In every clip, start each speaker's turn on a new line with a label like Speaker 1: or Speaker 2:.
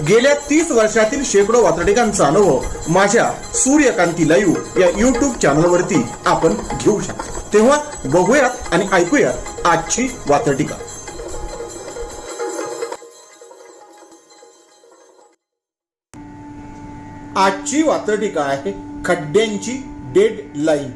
Speaker 1: गेल्या तीस वर्षातील शेकडो वातडिकांचा अनुभव माझ्या सूर्यकांती लाईव्ह या युट्यूब चॅनलवरती आपण घेऊ शकतो. तेव्हा बघूयात आणि ऐकूयात आजची वातडिका आजची वात्रटिका आहे खड्ड्यांची डेड लाईन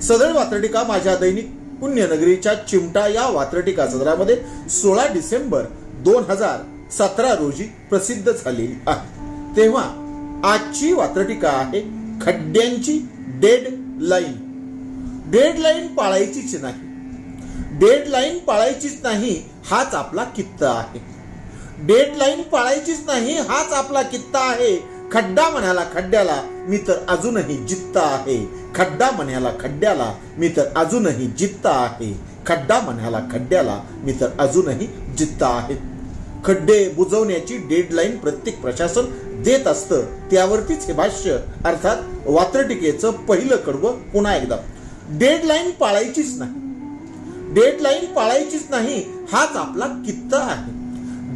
Speaker 1: सदर वात्रटिका माझ्या दैनिक पुण्यनगरीच्या चिमटा या वात्रटिका सदरामध्ये सोळा डिसेंबर दोन हजार सतरा रोजी प्रसिद्ध झालेली आहे. तेव्हा आजची वात्रटिका आहे खड्ड्यांची डेड लाईन डेड लाईन पाळायचीच नाही. डेड लाईन पाळायचीच नाही हाच आपला कित्ता आहे. डेड लाईन पाळायचीच नाही हाच आपला कित्ता आहे. खड्डा म्हणाला खड्ड्याला मी तर अजूनही जित्ता आहे. खड्डा म्हणाला खड्ड्याला मी तर अजूनही जित्ता आहे. खड्डा म्हणाला खड्ड्याला मी तर अजूनही जित्ता आहे. खड्डे बुजवण्याची डेडलाईन प्रत्येक प्रशासन देत असतं. त्यावरतीच हे भाष्य अर्थात वात्रटिकेचं पहिलं कडवं पुन्हा एकदा. डेडलाईन पाळायचीच नाही. डेडलाईन पाळायचीच नाही हाच आपला कित्ता आहे.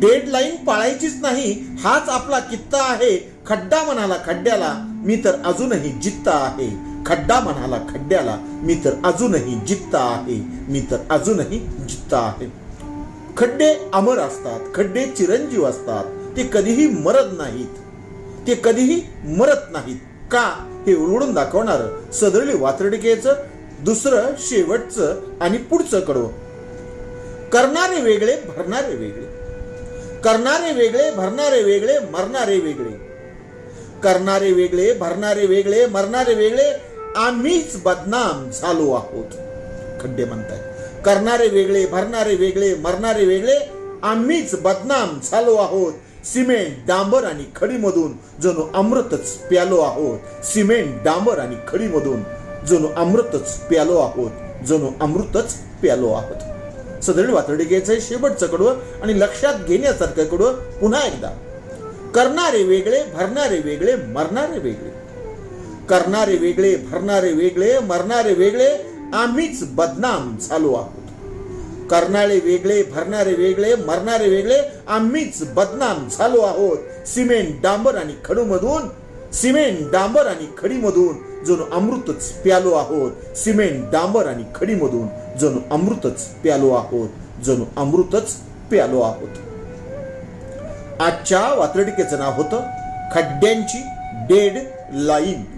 Speaker 1: डेडलाईन पाळायचीच नाही हाच आपला कित्ता आहे. खड्डा म्हणाला खड्ड्याला मी तर अजूनही जित्ता आहे. खड्डा म्हणाला खड्ड्याला मी तर अजूनही जित्ता आहे. मी तर अजूनही जित्ता आहे. खड्डे अमर असतात खड्डे चिरंजीव असतात. ते कधीही मरत नाहीत. ते कधीही मरत नाहीत. का? हे उलगडून दाखवणार सदरली वात्रडिकेचं दुसरं शेवटचं आणि पुढचं कडवं. करणारे वेगळे भरणारे वेगळे. करणारे वेगळे भरणारे वेगळे मरणारे वेगळे. करणारे वेगळे भरणारे वेगळे मरणारे वेगळे आम्हीच बदनाम झालो आहोत. खड्डे म्हणताय करणारे वेगळे भरणारे वेगळे मरणारे वेगळे आम्हीच बदनाम झालो आहोत. सिमेंट डांबर आणि खडीमधून जणू अमृतच प्यालो आहोत. सिमेंट डांबर आणि खडीमधून जणू अमृतच प्यालो आहोत. जणू अमृतच प्यालो आहोत. सदरील वातडिकेचं शेवटचं कडवं आणि लक्षात घेण्यासारखं कडवं पुन्हा एकदा. करणारे वेगळे भरणारे वेगळे मरणारे वेगळे. करणारे वेगळे भरणारे वेगळे मरणारे वेगळे आम्हीच बदनाम झालो आहोत. करणारे वेगळे भरणारे वेगळे मरणारे वेगळे आम्हीच बदनाम झालो आहोत. सिमेंट डांबर आणि खडूमधून सिमेंट डांबर आणि खडीमधून जणू अमृतच प्यालो आहोत. सिमेंट डांबर आणि खडीमधून जणू अमृतच प्यालो आहोत. जणू अमृतच प्यालो आहोत. आजच्या वात्रटिकेचं नाव होतं खड्ड्यांची डेड लाईन.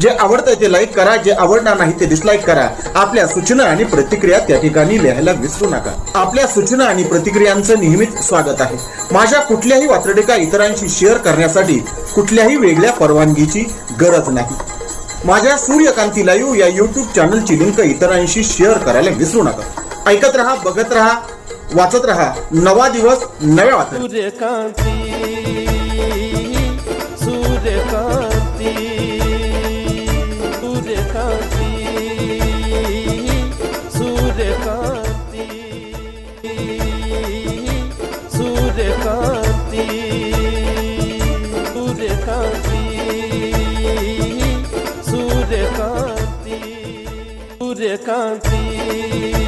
Speaker 1: जे आवडतं ते लाईक करा जे आवडणार नाही ते डिसलाईक करा. आपल्या सूचना आणि प्रतिक्रिया त्या ठिकाणी लिहायला विसरू नका. आपल्या सूचना आणि प्रतिक्रियांचं नेहमीच स्वागत आहे. माझ्या कुठल्याही वात्रटिका इतरांशी शेअर करण्यासाठी कुठल्याही वेगळ्या परवानगीची गरज नाही. माझ्या सूर्यकांती लाईव्ह या यूट्यूब चॅनलची लिंक इतरांशी शेअर करायला विसरू नका. ऐकत रहा बघत रहा वाचत रहा. नवा दिवस नव्या
Speaker 2: वाचत कांती